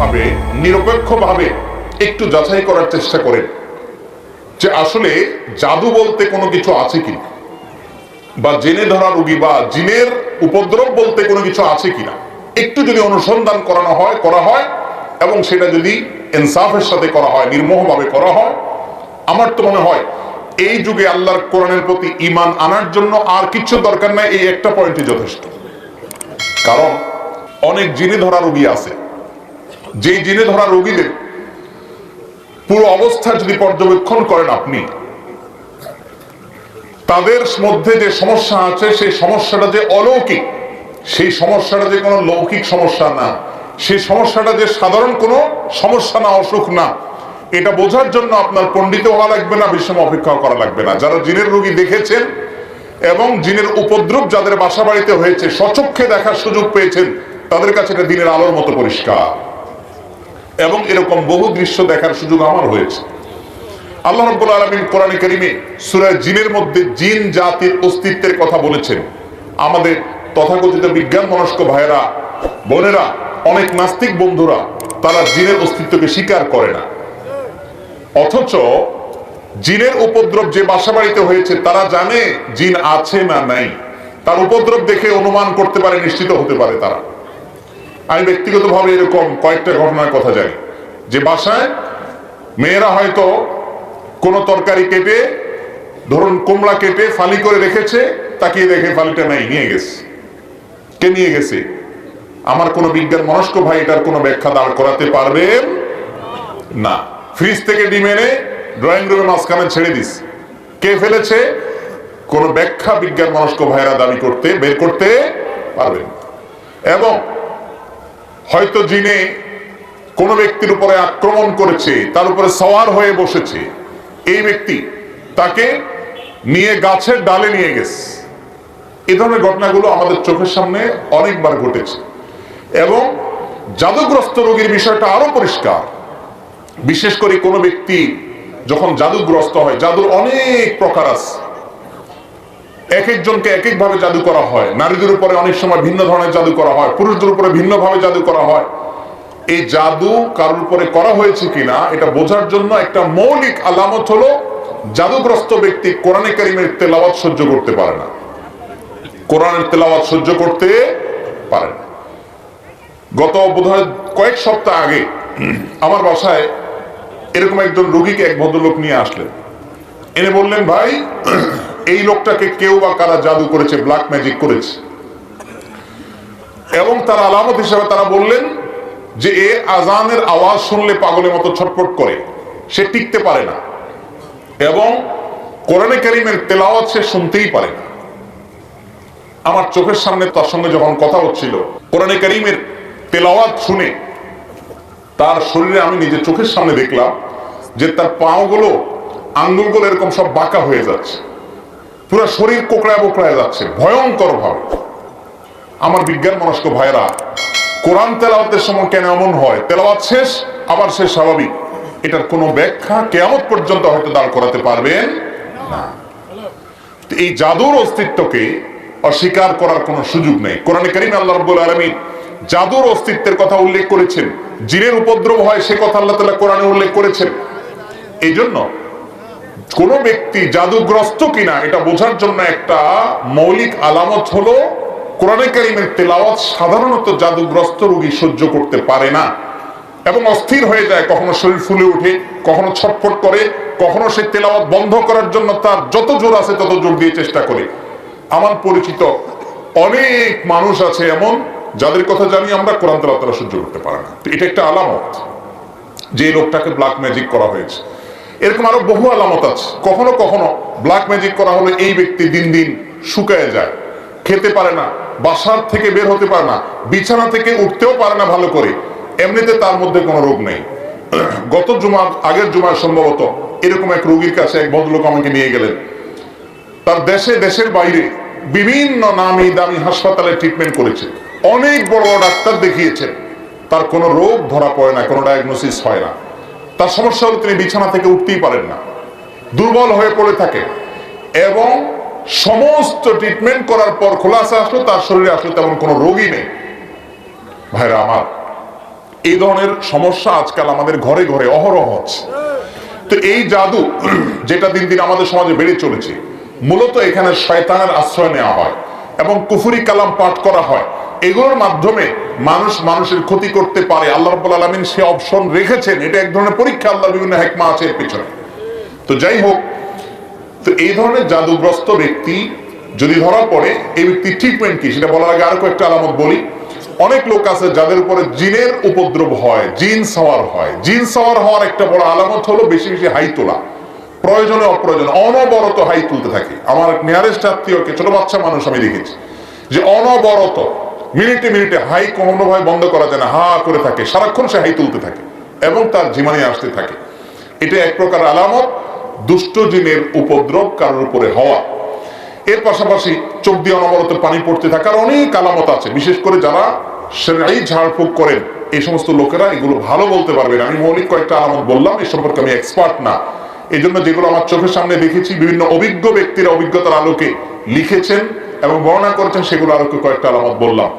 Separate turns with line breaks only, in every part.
ভাবে নিরপেক্ষ ভাবে একটু যাচাই করার চেষ্টা করেন যে আসলে জাদু বলতে কোনো কিছু আছে কি বা জেনে ধরা রোগী বা জিনের উপদ্রব বলতে কোনো কিছু আছে কিনা একটু যদি অনুসন্ধান করানো হয়, করা হয়, এবং সেটা যদি ইনসাফের সাথে করা হয়, নির্মোহভাবে করা হয়, আমার তো মনে হয় এই যুগে আল্লাহর কোরআনের প্রতি ইমান আনার জন্য আর কিছু দরকার নাই, এই একটা পয়েন্টই যথেষ্ট। কারণ অনেক জিনে ধরা রোগী আছে যেই জিনে ধরা রোগীদের পুরো অবস্থা যদি পর্যবেক্ষণ করেন আপনি, তাদের মধ্যে যে সমস্যা আছে, সেই সমস্যাটা যে অলৌকিক, সেই সমস্যাটা যে কোনো লৌকিক সমস্যা না, সেই সমস্যাটা যে সাধারণ কোনো সমস্যা না, অসুখ না, এটা বোঝার জন্য আপনার পণ্ডিত হওয়া লাগবে না বিষম অপেক্ষা করা লাগবে না। যারা জিনের রোগী দেখেছেন এবং জিনের উপদ্রব যাদের বাসা বাড়িতে হয়েছে, সচক্ষে দেখার সুযোগ পেয়েছেন, তাদের কাছে এটা দিনের আলোর মতো পরিষ্কার। এরকম বহু দৃশ্য দেখার সুযোগ আমার হয়েছে। আল্লাহ রব্বুল আলমিন কোরআন করিমে সুরায় জিনের মধ্যে জিন জাতির অস্তিত্বের কথা বলেছেন। আমাদের তথাকথিত বিজ্ঞান মনস্ক ভাইয়েরা, বোনেরা, অনেক নাস্তিক বন্ধুরা, তারা জিনের অস্তিত্বকে স্বীকার করে না। অথচ জিনের উপদ্রব যে বাসা বাড়িতে হয়েছে, তারা জানে জিন আছে না নাই। তার উপদ্রব দেখে অনুমান করতে পারে, নিশ্চিত হতে পারে তারা। আমি ব্যক্তিগতভাবে এরকম কয়েকটা ঘটনার কথা জানি। যে বাসায় মেয়েরা হয়তো কোনো তরকারি কেটে, ধরুন কুমড়া কেটে, ফালি করে রেখেছে, তাকিয়ে দেখে ফালিটা নাই, নিয়ে গেছে। কে নিয়ে গেছে? আমার কোনো বিজ্ঞান মনস্ক ভাই এটার কোনো ব্যাখ্যা দাঁড় করাতে পারবেন না। ফ্রিজ থেকে ডিম এনে ড্রয়িং রুমে মাঝখানে ছেড়ে দিস। কে ফেলেছে? কোন ব্যাখ্যা বিজ্ঞান মনস্ক ভাইরা দাবি করতে, বের করতে পারবেন এবং হয়তো জিনে কোন ব্যক্তির উপরে আক্রমণ করেছে, তার উপরে সওয়ার হয়ে বসেছে, এই ব্যক্তি তাকে নিয়ে গাছের ডালে নিয়ে গেছে। এ ধরনের ঘটনাগুলো আমাদের চোখের সামনে অনেকবার ঘটেছে। এবং জাদুগ্রস্ত রোগীর বিষয়টা আরও পরিষ্কার। বিশেষ করে কোনো ব্যক্তি যখন জাদুগ্রস্ত হয়, জাদুর অনেক প্রকার আছে। এক একজনকে এক একভাবে জাদু করা হয়। নারীদের উপরে অনেক সময় ভিন্ন ধরনের জাদু করা হয়, পুরুষদের উপরে ভিন্নভাবে জাদু করা হয়। এই জাদু কারোর উপরে করা হয়েছে কিনা, এটা বোঝার জন্য একটা মৌলিক আলামত হলো, জাদুগ্রস্ত ব্যক্তি কোরআনে কারিমের তেলাওয়াত সহ্য করতে পারে না। কোরআনের তেলাওয়াত সহ্য করতে পারে না। গত বোধহয় কয়েক সপ্তাহ আগে আমার বাসায় এরকম একজন রোগীকে এক ভদ্রলোক নিয়ে আসলেন। এনে বললেন, ভাই, এই লোকটাকে কেউ বা কারা জাদু করেছে ব্ল্যাক ম্যাজিক করেছে? এবং তার আলামত হিসেবে তারা বললেন যে এ আজানের আওয়াজ শুনলে পাগলের মতো ছটফট করে, সে টিকতে পারে না। এবং কোরআনে কারিমের তেলাওয়াত সে শুনতেই পারে না। আমার চোখের সামনে তার সঙ্গে যখন কথা হচ্ছিল, কোরআনে কারিমের তেলাওয়াত শুনে তার শরীরে আমি নিজের চোখের সামনে দেখলাম যে তার পাওগুলো আঙ্গুলগুলো এরকম সব বাঁকা হয়ে যাচ্ছে। পুরো শরীর কোকড়ায় বোকড়ায় যাচ্ছে ভয়ঙ্কর ভাবে আমার বিজ্ঞান মনস্ক ভাইরা কোরআন তেলাওয়াতের সময় কেন এমন হয়? তেলাওয়াত শেষ, আবার সে স্বাভাবিক। এটার কোনো ব্যাখ্যা কেয়ামত পর্যন্ত হয়তো দাঁড় করাতে পারবেন না। এই জাদুর অস্তিত্বকে অস্বীকার করার কোনো সুযোগ নেই। কোরআনে করিম আল্লাহ রব্বুল আলমী জাদুর অস্তিত্বের কথা উল্লেখ করেছেন। জিনের উপদ্রব হয় সে কথা আল্লাহ তালা কোরআনে উল্লেখ করেছেন। এই জন্য কোন ব্যক্তি জাদুগ্রস্ত কিনা এটা বোঝার জন্য একটা মৌলিক আলামত হলো কোরআনে কারিমের তেলাওয়াত সাধারণত জাদুগ্রস্ত রোগী সহ্য করতে পারে না। এবং অস্থির হয়ে যায়, কখনো শরীর ফুলে ওঠে, কখনো ছটফট করে, কখনো সে তেলাওয়াত বন্ধ করার জন্য তার যত জোর আছে তত জোর দিয়ে চেষ্টা করে। আমার পরিচিত অনেক মানুষ আছে এমন, যাদের কথা জানি আমরা কোরআন তেলাওয়াত তারা সহ্য করতে পারে না। এটা একটা আলামত যে লোকটাকে ব্ল্যাক ম্যাজিক করা হয়েছে। এরকম আরও বহু আলামত আছে। কখনো কখনো ব্ল্যাক ম্যাজিক করা হলে এই ব্যক্তি দিন দিন শুকায় যায়, খেতে পারে না বাসার থেকে বের হতে পারে না, বিছানা থেকে উঠতেও পারে না ভালো করে। এমনিতে তার মধ্যে কোনো রোগ নেই। গত জুমা আগের জুমার সম্ভবত এরকম এক রোগীর কাছে এক ভদ্রলোক আমাকে নিয়ে গেলেন। তার দেশে, দেশের বাইরে বিভিন্ন নামি দামি হাসপাতালে ট্রিটমেন্ট করেছে। অনেক বড় ডাক্তার দেখিয়েছেন। তার কোনো রোগ ধরা পড়ে না, কোনো ডায়াগনোসিস হয় না। তার সমস্যা হলো তিনি বিছানা থেকে উঠতেই পারেন না। দুর্বল হয়ে পড়ে থাকে। এবং সমস্ত ট্রিটমেন্ট করার পর খোলাসা আসলো, তার শরীরে আসলো তেমন কোনো রোগই নেই। ভাইরা আমার, এই ধরনের সমস্যা আজকাল আমাদের ঘরে ঘরে অহরহ হচ্ছে। তো এই জাদু যেটা দিন দিন আমাদের সমাজে বেড়ে চলেছে, মূলত এখানে শয়তানের আশ্রয় নেওয়া হয় এবং কুফুরি কালাম পাঠ করা হয়। এগুলোর মাধ্যমে মানুষ মানুষের ক্ষতি করতে পারে। আল্লাহ রব্বুল আলমিন সে অপশন রেখেছেন। এটা এক ধরনের পরীক্ষা আল্লাহ বিভিন্ন হেকমা আছে এর পিছনে। তো যাই হোক তো এই ধরনের জাদুগ্রস্ত ব্যক্তি যদি ধরা পড়ে, এই ব্যক্তির ট্রিটমেন্ট কি? সেটা বলার আগে আরও কয়েকটা আলামত বলি। অনেক লোক আছে যাদের উপরে জিনের উপদ্রব হয়, জিন সাওয়ার হয়। জিন সাওয়ার হওয়ার একটা বড় আলামত হলো বেশি বেশি হাই তোলা। প্রয়োজনে অপ্রয়োজনে, অনবরত হাই তুলতে থাকে। আমার নিয়ারেস্ট আত্মীয়কে, ছোট বাচ্চা মানুষ আমি দেখেছি, যে অনবরত মিনিটে মিনিটে হাই কোনোভাবে বন্ধ করা যায় না, হা করে থাকে। সারাক্ষণ সে হাই তুলতে থাকে এবং তার জীবনে আসতে থাকে। এটা এক প্রকার আলামত। দুষ্ট জিনের উপদ্রব কারোর উপরে হওয়া। এর পাশাপাশি চোখ দিয়ে অনবরত পানি পড়তে থাকার অনেক আলামত আছে। বিশেষ করে যারা সেরাই ঝাড়ফুঁক করেন, এই সমস্ত লোকেরা এগুলো ভালো বলতে পারবেন আমি মৌলিক কয়েকটা আলামত বললাম এই সম্পর্কে আমি এক্সপার্ট না। এই জন্য যেগুলো আমার চোখের সামনে দেখেছি, বিভিন্ন অভিজ্ঞ ব্যক্তিরা অভিজ্ঞতার আলোকে লিখেছেন এবং বর্ণনা করেছেন, সেগুলো আলোকে কয়েকটা আলামত বললাম।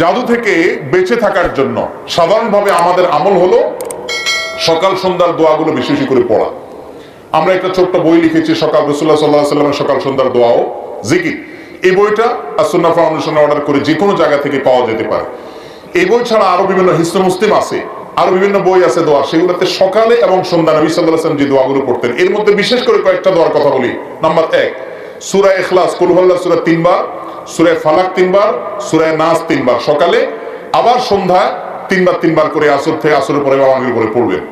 জাদু থেকে বেঁচে থাকার জন্য সাধারণভাবে আমাদের আমল হলো সকাল সন্ধ্যার দোয়াগুলো বেশি বেশি করে পড়া। আমরা একটা ছোট্ট বই লিখেছি, সকাল রসুল্লাহ সাল্লাহ সাল্লামের সকাল সন্ধ্যার দোয়াও। জিকির। এই বইটা আসন্না ফাউন্ডেশন অর্ডার করে যে কোনো জায়গা থেকে পাওয়া যেতে পারে। এই বই ছাড়া আরও বিভিন্ন হিস্ত মুসলিম আছে, আরও বিভিন্ন বই আছে দোয়া। সেগুলোতে সকালে এবং সন্ধ্যা নবী সাল্লাহ সাল্লাম যে দোয়াগুলো পড়তেন, এর মধ্যে বিশেষ করে কয়েকটা দোয়ার কথা বলি। নাম্বার এক, সুরা এখলাস কুলহল্লা সুরা তিনবার সুরায় ফালাক তিনবার সুরায় নাস তিনবার। সকালে, আবার সন্ধ্যা তিনবার তিনবার করে আসর থেকে আসরের পরে বা পরে পড়বেন।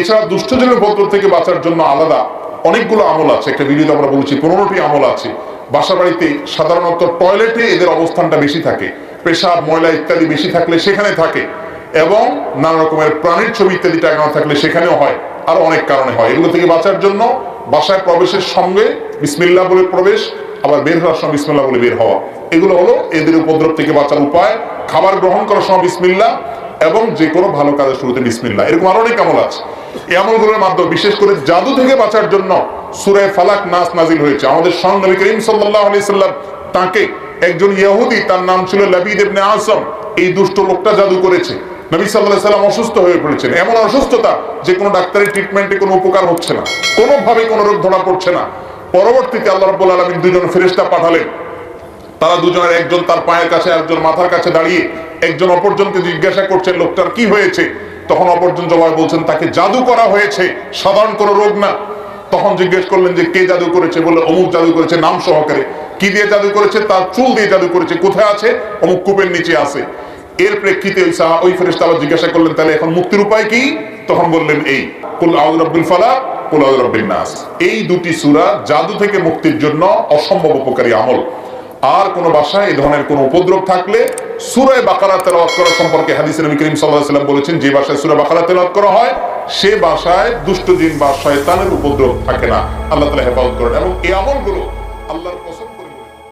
এছাড়া দুষ্টজনের উপদ্রব থেকে বাঁচার জন্য আলাদা অনেকগুলো আমল আছে। একটা ভিডিওতে আমরা বলেছি, পনেরোটি আমল আছে। বাসা বাড়িতে সাধারণত টয়লেটে এদের অবস্থানটা বেশি থাকে। পেশাব, ময়লা ইত্যাদি বেশি থাকলে সেখানে থাকে এবং নানা রকমের প্রাণীর ছবি ইত্যাদি টাঙানো থাকলে সেখানেও হয়। আর অনেক কারণে হয়। এগুলো থেকে বাঁচার জন্য বাসায় প্রবেশের সঙ্গে বিসমিল্লাহ বলে প্রবেশ, আবার বের হওয়ার সময় বিসমিল্লাহ বলে বের হওয়া। এগুলো হলো এদের উপদ্রব থেকে বাঁচার উপায়। খাবার গ্রহণ করার সময় বিসমিল্লাহ এবং যে কোনো ভালো কাজের শুরুতে বিসমিল্লাহ। এরকম আরও অনেক আমল আছে। এই আমলগুলোর মাধ্যমে, বিশেষ করে জাদু থেকে বাঁচার জন্য সুরে ফালাক নাস নাজিল হয়েছে। আমাদের সঙ্গ করিম সাল্লাহ আলি সাল্লাম তাকে একজন ইহুদি, তার নাম ছিল লাবিদ ইবনে আসম। এই দুষ্ট লোকটা জাদু করেছে। নবী সাল্লাহ সাল্লাম অসুস্থ হয়ে পড়েছেন। এমন অসুস্থতা যে কোনো ডাক্তারের ট্রিটমেন্টে কোনো উপকার হচ্ছে না। কোনোভাবে কোনো রোগ ধরা পড়ছে না। পরবর্তীতে আল্লাহ রাব্বুল আলামিন দুজন ফেরেশতা পাঠালেন। তারা দুজনের, একজন তার পায়ের কাছে একজন মাথার কাছে দাঁড়িয়ে একজন অপরজনকে জিজ্ঞাসা করছেন, লোকটার কি হয়েছে? তখন অপরজন জবাব বলছেন, তাকে জাদু করা হয়েছে, সাধারণ কোনো রোগ না। তখন জিজ্ঞেস করলেন যে, কে জাদু করেছে? বলে অমুক জাদু করেছে, নাম সহকারে। কি দিয়ে জাদু করেছে? তার চুল দিয়ে জাদু করেছে। কোথায় আছে? অমুক কূপের নিচে আছে। এর প্রেক্ষিতে ওই সাহা, ওই ফেরেশতা আবার জিজ্ঞাসা করলেন, তাহলে এখন মুক্তির উপায় কি? তখন বললেন, এই, কুল আউযু রাব্বিল ফালাক কুল আউযু রাব্বিন নাস। এই দুটি সূরা জাদু থেকে মুক্তির জন্য অসম্ভব উপকারী আমল। আর কোন বাসায় এই ধরনের কোন উপদ্রব থাকলে সুরায় বাকারা তেলাওয়াত করা সম্পর্কে হাদিস নবী করিম সাল্লাহ বলেছেন, যে বাসায় সূরা বাকারা তেলাওয়াত করা হয়, সে বাসায় দুষ্ট জিন বা শয়তানের উপদ্রব থাকে না। আল্লাহ তালা হেফাজত করেন। এবং এই আমলগুলো আল্লাহর